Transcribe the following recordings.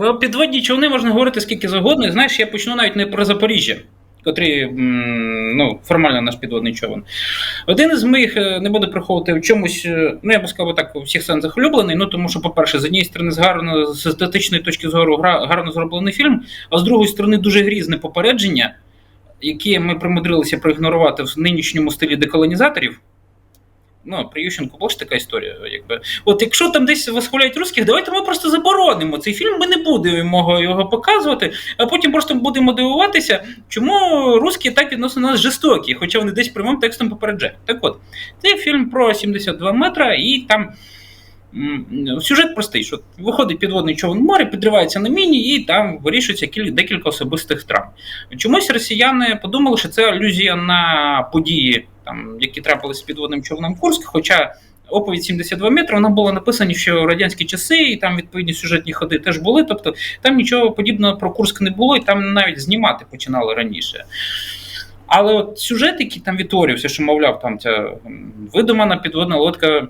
Про підводні човни можна говорити скільки завгодно. І знаєш, я почну навіть не про Запоріжжя, котрий ну, формально наш підводний човен. Один із моїх, е, не буду приховувати в чомусь, е, ну я би сказав так, у всіх сенсах улюблений. Ну тому що, по-перше, з однієї сторони, з гарно з естетичної точки зору гарно зроблений фільм, а з другої сторони, дуже грізне попередження, яке ми примудрилися проігнорувати в нинішньому стилі деколонізаторів. Ну, при Ющенку була ж така історія. Якби. От якщо там десь висхваляють русських, давайте ми просто заборонимо цей фільм, ми не будемо його показувати, а потім просто будемо дивуватися, чому русські так відносно нас жорстокі, хоча вони десь прямим текстом попереджають. Так от, це фільм про 72 метра, і там сюжет простий, що виходить підводний човен море, підривається на міні, і там вирішується кіль- декілька особистих травм. Чомусь росіяни подумали, що це алюзія на події, там, які трапилися підводним човном Курськ, хоча. Оповідь 72 метри, вона була написана ще в радянські часи, і там відповідні сюжетні ходи теж були. Тобто там нічого подібного про Курськ не було, і там навіть знімати починали раніше. Але от сюжет, який там відтворювався, що мовляв, там ця видумана підводна лодка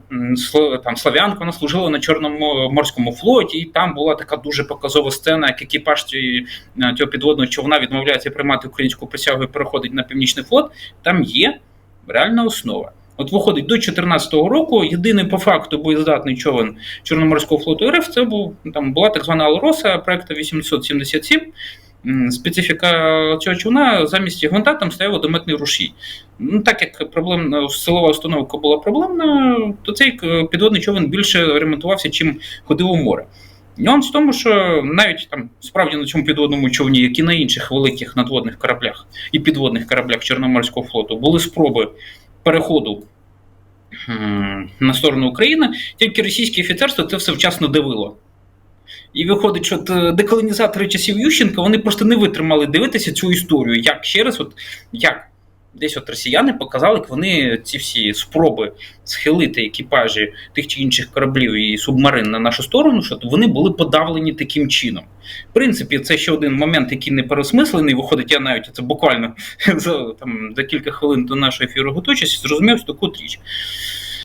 там Слав'янка, вона служила на Чорному морському флоті, і там була така дуже показова сцена, як екіпаж е, цього підводного човна відмовляється приймати українську присягу і переходить на північний флот. Там є реальна основа. От виходить до 2014 року. Єдиний по факту боєздатний човен Чорноморського флоту РФ це був там була так звана Алроса проекту 877. Специфіка цього човна замість гвинта там стояв водометний рушій. Ну, так як проблемна силова установка була проблемна, то цей е, підводний човен більше ремонтувався, чим ходив у море. Нюанс в тому, що навіть там справді на цьому підводному човні, як і на інших великих надводних кораблях і підводних кораблях Чорноморського флоту, були спроби переходу на сторону України, тільки російське офіцерство це все вчасно дивило. І виходить, що деколонізатори часів Ющенка вони просто не витримали дивитися цю історію. Як ще раз, от як десь от росіяни показали, як вони ці всі спроби схилити екіпажі тих чи інших кораблів і субмарин на нашу сторону, що вони були подавлені таким чином. В принципі, це ще один момент, який не переосмислений. Виходить, я навіть це буквально за, там, за кілька хвилин до нашого ефіру готуючись, зрозумів таку річ.